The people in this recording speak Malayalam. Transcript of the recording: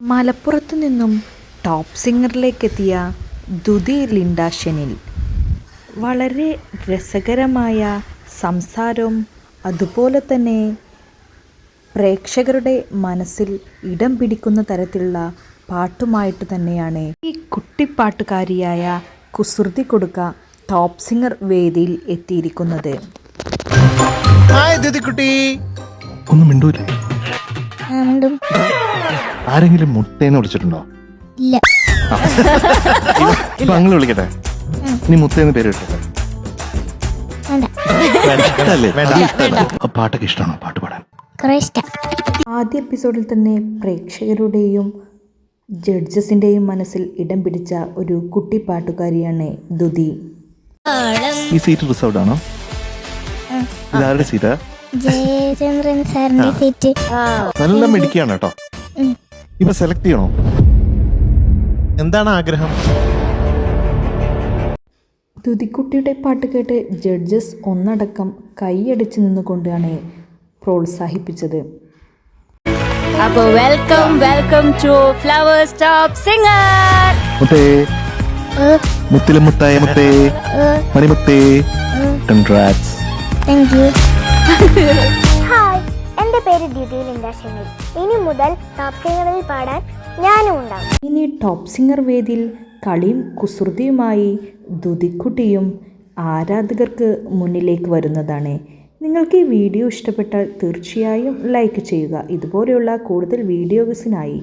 മലപ്പുറത്തു നിന്നും ടോപ്പ് സിംഗറിലേക്ക് എത്തിയ ദുതി ലിൻഡ ഷെനിൽ. വളരെ രസകരമായ സംസാരവും അതുപോലെ തന്നെ പ്രേക്ഷകരുടെ മനസ്സിൽ ഇടം പിടിക്കുന്ന തരത്തിലുള്ള പാട്ടുമായിട്ട് തന്നെയാണ് ഈ കുട്ടിപ്പാട്ടുകാരിയായ കുസൃതി കൊടുക്ക ടോപ്പ് സിംഗർ വേദിയിൽ എത്തിയിരിക്കുന്നത്. ഹായ് ദിദിക്കുട്ടി ഒന്നും മിണ്ടൂലേ. മിണ്ടും. ആരെങ്കിലും മുട്ടേന്ന് വിളിച്ചിട്ടുണ്ടോ? ഇല്ല. ഇപ്പൊ അങ്ങനെ വിളിക്കട്ടെ? നീ മുത്തേന്ന് പേര് ഇട്ടേ പാട്ടൊക്കെ ഇഷ്ടമാണോ? പാട്ട് പാടാൻ? ആദ്യ എപ്പിസോഡിൽ തന്നെ പ്രേക്ഷകരുടെയും ജഡ്ജസിന്റെയും മനസ്സിൽ ഇടം പിടിച്ച ഒരു കുട്ടി പാട്ടുകാരിയാണ് ദുതി. ഈ സീറ്റ് റിസർവ്ഡ് ആണോ? ഇതാരുടെ സീറ്റാ? ജയചന്ദ്രൻ സാറിന്റെ സീറ്റ്. നല്ല മിടിക്കാണ് കേട്ടോ. ഇപ്പൊ സെലക്ട് ചെയ്യണോ? എന്താണ് ആഗ്രഹം? ദുതിക്കുട്ടിയുടെ പാട്ട് കേട്ട് ജഡ്ജസ് ഒന്നടക്കം കൈയടിച്ച് നിന്നുകൊണ്ടാണ് പ്രോത്സാഹിപ്പിച്ചത്. അപ്പൊ welcome welcome to flower stop singer മുത്തേ മുത്തിലും മുത്തായ മുത്തേ മണിമുത്തേ കൺഗ്രാറ്റ്സ് താങ്ക് യു എന്റെ പേര് ദ്യുതി ഷെനിൽ ഇനി മുതൽ ടോപ് സിംഗറിൽ പാടാൻ ഞാനും ഉണ്ടാവും. ഇനി ടോപ്പ് സിംഗർ വേദിയിൽ കളിയും കുസൃതിയുമായി ദുതിക്കുട്ടിയും ആരാധകർക്ക് മുന്നിലേക്ക് വരുന്നതാണ്. നിങ്ങൾക്ക് ഈ വീഡിയോ ഇഷ്ടപ്പെട്ടാൽ തീർച്ചയായും ലൈക്ക് ചെയ്യുക. ഇതുപോലെയുള്ള കൂടുതൽ വീഡിയോസിനായി